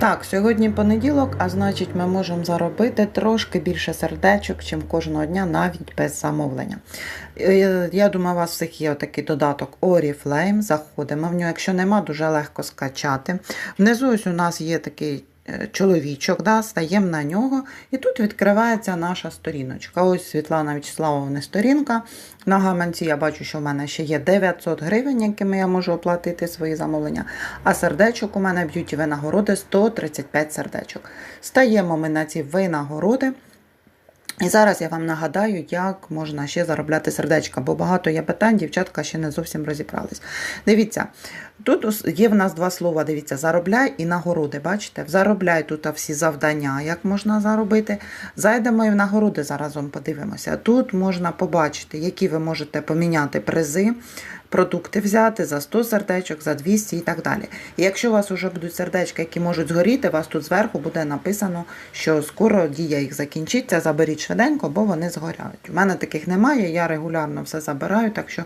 Так, сьогодні понеділок, а значить, ми можемо заробити трошки більше сердечок, чим кожного дня, навіть без замовлення. Е, Я думаю, у вас всіх є такий додаток Oriflame. Заходимо в нього. Якщо нема, дуже легко скачати. Внизу ось у нас є такий чоловічок, да, стаємо на нього, і тут відкривається наша сторіночка. Ось Світлана Вячеславовна сторінка. На гаманці я бачу, що в мене ще є 900 гривень, якими я можу оплатити свої замовлення. А сердечок у мене б'юті винагороди 135 сердечок. Стаємо ми на ці винагороди. І зараз я вам нагадаю, як можна ще заробляти сердечка, бо багато є питань, дівчатка ще не зовсім розібрались. Дивіться, тут є в нас два слова. Дивіться, заробляй і нагороди. Бачите? Заробляй тут всі завдання, як можна заробити. Зайдемо і в нагороди заразом подивимося. Тут можна побачити, які ви можете поміняти призи. Продукти взяти за 100 сердечок, за 200 і так далі. І якщо у вас вже будуть сердечка, які можуть згоріти, у вас тут зверху буде написано, що скоро дія їх закінчиться, заберіть швиденько, бо вони згоряють. У мене таких немає, я регулярно все забираю, так що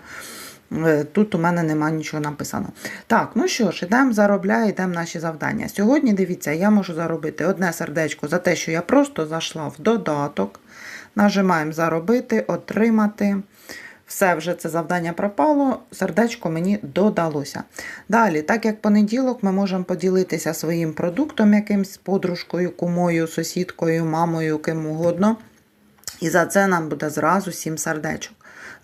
е, тут у мене немає нічого написано. Так, ну що ж, ідемо заробляємо, йдемо наші завдання. Сьогодні, дивіться, я можу заробити одне сердечко за те, що я просто зайшла в додаток. Нажимаємо заробити, отримати. Все, вже це завдання пропало, сердечко мені додалося. Далі, так як понеділок, ми можемо поділитися своїм продуктом, якимсь подружкою, кумою, сусідкою, мамою, ким угодно. І за це нам буде зразу 7 сердечок.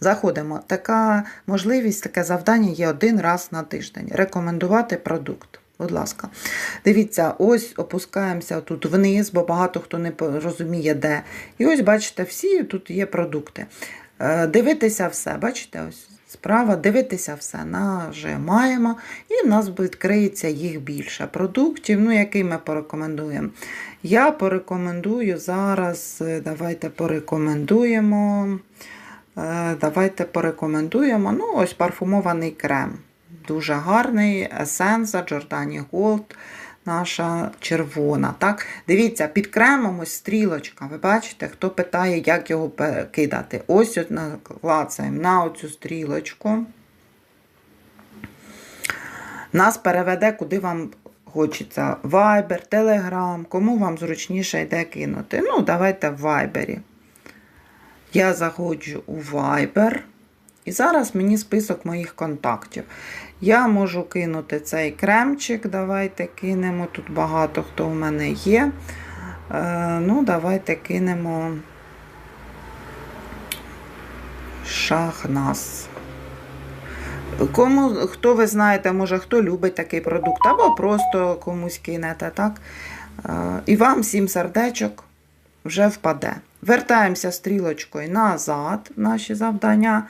Заходимо. Така можливість, таке завдання є один раз на тиждень. Рекомендувати продукт. Будь ласка, дивіться, ось опускаємося тут вниз, бо багато хто не розуміє, де. І ось, бачите, всі тут є продукти. Е, Дивитися все, бачите, ось справа, дивитися все. Нажимаємо, і в нас відкриється їх більше продуктів, ну, який ми порекомендуємо. Я порекомендую зараз, е, давайте порекомендуємо. Е, Давайте порекомендуємо. Ну, ось парфумований крем. Дуже гарний. Есенса Giordani Gold. Наша червона. Так? Дивіться, під кремом ось стрілочка. Ви бачите, хто питає, як його кидати. Ось от наклацаємо на оцю стрілочку. Нас переведе, куди вам хочеться. Viber, Telegram, кому вам зручніше йде кинути. Ну, давайте в Viber. Я заходжу у Viber. І зараз мені список моїх контактів. Я можу кинути цей кремчик. Давайте кинемо. Тут багато хто в мене є. Е, ну, давайте кинемо Шахнас. Кому, хто ви знаєте, може, хто любить такий продукт, або просто комусь кинете, так? Е, І вам сім сердечок вже впаде. Вертаємося стрілочкою назад, наші завдання.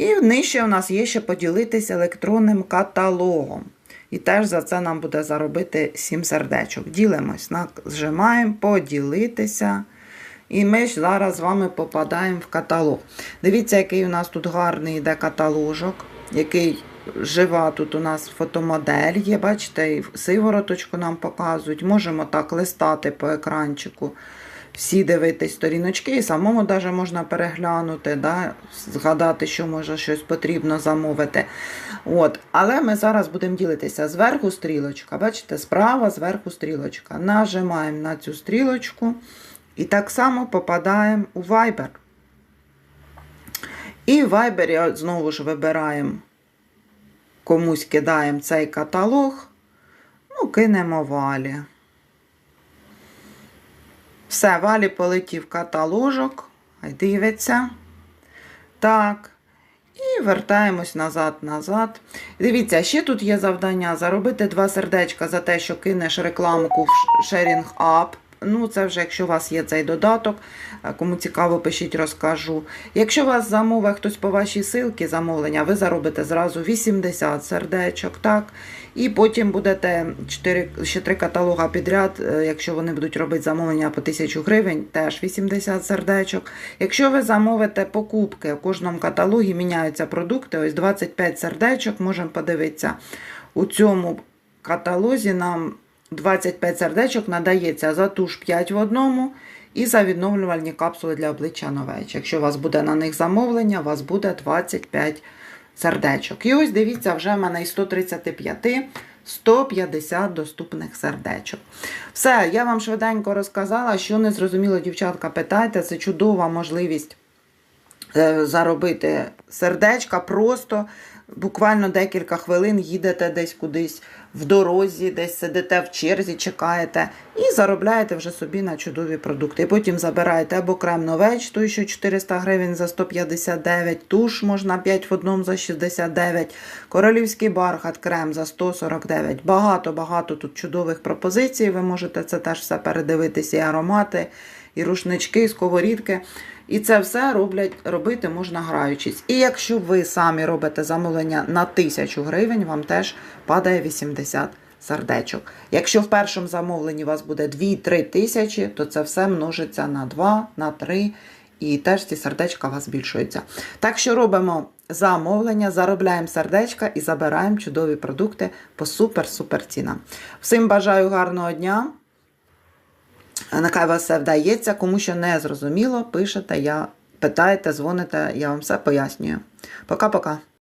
І нижче у нас є ще поділитися електронним каталогом. І теж за це нам буде заробити 7 сердечок. Ділимось, нажимаємо поділитися. І ми ж зараз з вами попадаємо в каталог. Дивіться, який у нас тут гарний йде каталожок, який жива тут у нас фотомодель є. Бачите, і сивороточку нам показують. Можемо так листати по екранчику. Всі дивитись сторіночки, і самому даже можна переглянути, да, згадати, що може щось потрібно замовити. От. Але ми зараз будемо ділитися зверху стрілочка. Бачите, справа зверху стрілочка. Нажимаємо на цю стрілочку і так само попадаємо у Viber. І в Viber знову ж вибираємо, комусь кидаємо цей каталог. Ну, кинемо валі. Все, валі полетів каталожок. Дивиться. Так. І вертаємось назад, назад. Дивіться, ще тут є завдання заробити два сердечка за те, що кинеш рекламку в Sharing Up. Ну, це вже якщо у вас є цей додаток, Е, кому цікаво, пишіть, розкажу. Якщо вас замовить хтось по вашій силці замовлення, ви заробите зразу 80 сердечок, так? І потім будете 4, ще три каталога підряд, е, якщо вони будуть робити замовлення по 1000 гривень, теж 80 сердечок. Якщо ви замовите покупки, в кожному каталогі міняються продукти, ось 25 сердечок, можемо подивитися. У цьому каталозі нам 25 сердечок надається за туш 5 в одному і за відновлювальні капсули для обличчя новеч. Якщо у вас буде на них замовлення, у вас буде 25 сердечок. І ось дивіться, вже в мене із 135 150 доступних сердечок. Все, я вам швиденько розказала, що не зрозуміло, дівчатка, питайте, це чудова можливість заробити сердечка просто. Буквально декілька хвилин їдете десь кудись в дорозі, десь сидите в черзі, чекаєте і заробляєте вже собі на чудові продукти. Потім забираєте або крем новеч, той що 400 гривень за 159, туш можна 5 в одному за 69, королівський бархат, крем за 149. Багато-багато тут чудових пропозицій. Ви можете це теж все передивитися, і аромати, і рушнички, і сковорідки. І це все роблять, робити можна граючись. І якщо ви самі робите замовлення на 1000 гривень, вам теж падає 80 сердечок. Якщо в першому замовленні у вас буде 2-3 тисячі, то це все множиться на 2, на 3, і теж ці сердечка у вас збільшуються. Так що робимо замовлення, заробляємо сердечка і забираємо чудові продукти по супер-супер цінам. Всім бажаю гарного дня! Нехай вас все вдається, кому що не зрозуміло, пишете, я питаєте, дзвоните, я вам все пояснюю. Пока-пока.